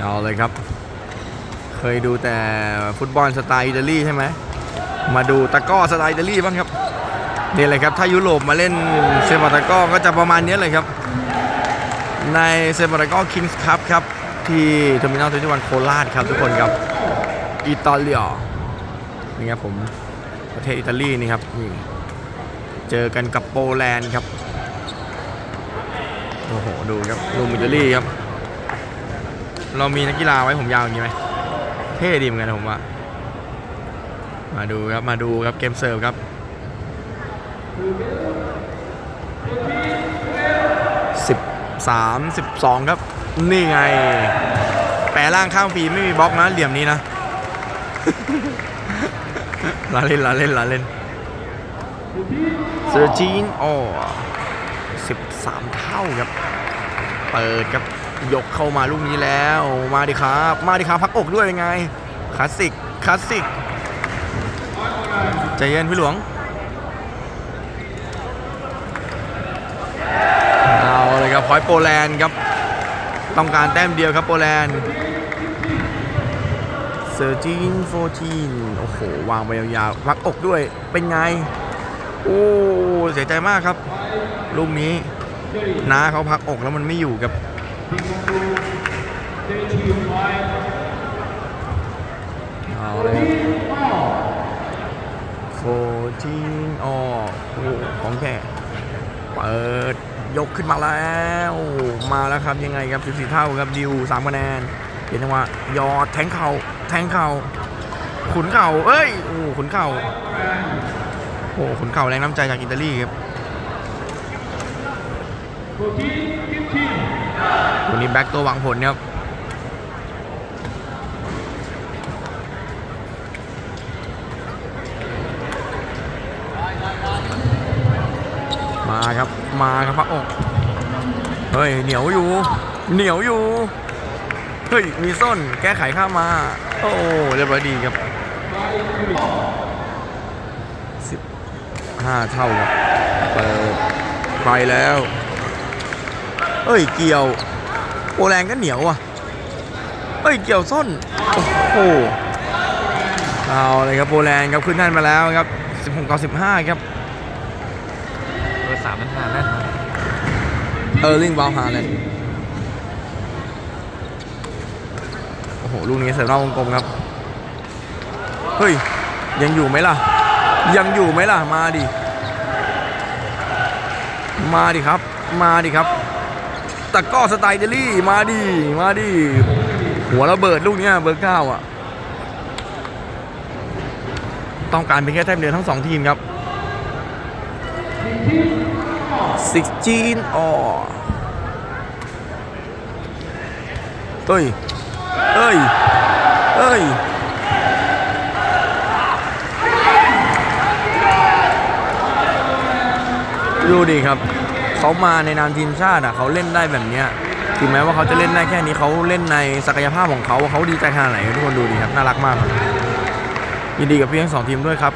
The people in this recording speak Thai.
เอาเลยครับ เคยดูแต่ฟุตบอลสไตล์อิตาลีใช่ไหม มาดูตะก้อสไตล์อิตาลีบ้างครับนี่เลยครับ ถ้ายุโรปมาเล่นเซปาตะก้อก็จะประมาณนี้เลยครับ ในเซปาตะก้อคิงส์คัพครับ ที่เทอร์มินอลทวันโคราชครับทุกคนครับ อิตาเลียนี่ครับผมประเทศอิตาลีนี่ครับนี่เจอกันกับโปแลนด์ครับ โอ้โห ดูครับลูมอิตาลีครับ เรามีนักกีฬาไว้ผมยาวอย่างนี้ไหมเท่ดีเหมือนกันนะผมว่า มาดูครับมาดูครับเกมเซิร์ฟครับสิบสามสิบสองครับ นี่ไง แปรร่างข้างฟีไม่มีบล็อกนะเหลี่ยมนี้นะลาเล่นลาเล่นลาเล่นเซอร์จีนอ๋อสิบสามเท่าครับ เปิดครับ ยกเข้ามาลูกนี้แล้ว มาดิครับ มาดิครับพักอกด้วยเป็นไง คลาสสิก คลาสสิก ใจเย็นพี่หลวง เอาเลยครับพอยโปแลนด์ครับ ต้องการแต้มเดียวครับโปแลนด์เซอร์จีนโฟทีนโอ้โห วางไปยาวๆพักอกด้วย เป็นไง โอ้ เสียใจมากครับ ลูกนี้น้าเขาพักอกแล้วมันไม่อยู่กับ เอาเลยโฟทีนออโอ้โหของแท้เปิดยกขึ้นมาแล้ว มาแล้วครับยังไงครับ 14 เท่าครับดิว3คะแนนเห็นจังหวะยอดแทงเข่าแทงเข่าขุนเข่าเอ้ยโอ้ขุนเข่าโอ้ขุนเข่าแรงน้ำใจจากอิตาลีครับ ตัวนี้แบ็กตัวหวังผลครับมาครับมาครับพระอกเฮ้ยเหนียวอยู่ เหนียวอยู่เฮ้ยมีส้นแก้ไขข้ามา โอ้เรียบร้อยดีครับสิบห้าเท่าครับเปิดไปแล้ว เฮ้ยเกี่ยวโอแรงก็เหนียวอะเฮ้ยเกี่ยวส้นโอ้โหเอาเลยครับโปแลนด์ครับขึ้นแท่นมาแล้วครับ16ต่อ15ครับเบอร์สามมันหาแน่นนะเออร์ลิงบาลฮาเลนโอ้โหลูกนี้เสิร์ฟนอกวงกลมครับเฮ้ยยังอยู่ไหมล่ะ ยังอยู่ไหมล่ะมาดิมาดิครับ มาดิครับ ตะก้อสไตล์เดลี่มาดิมาดิหัวระเบิดลูกเนี้ยเบอร์เก้าอะ ต้องการเป็นแค่แต้มเดียวทั้งสองทีมครับ16อ๋อเอ้ยเอ้ยเอ้ยดูดิครับ เขามาในนามทีมชาติอะเขาเล่นได้แบบเนี้ยถึงแม้ว่าเขาจะเล่นได้แค่นี้เขาเล่นในศักยภาพของเขาเขาดีใจขนาดไหนทุกคนดูดีครับน่ารักมากยินดีกับพี่ทั้งสองทีมด้วยครับ